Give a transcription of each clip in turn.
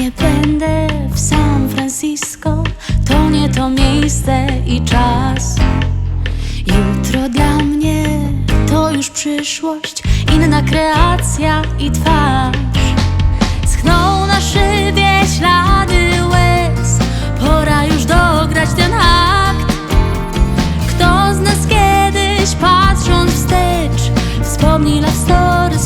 nie będę w San Francisco, to nie to miejsce i czas. Jutro dla mnie to już przyszłość, inna kreacja i twarz. Schną na szybie ślady łez, pora już dograć ten akt. Kto z nas kiedyś patrząc wstecz, wspomni love story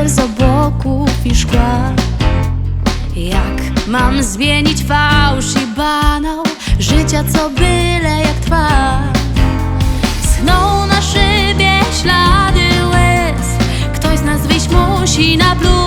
Hotel z obłoków i szkła jak mam zmienić fałsz i banał Życia co byle jak trwa? Schną na szybie ślady łez. Ktoś z nas wyjść musi na bluz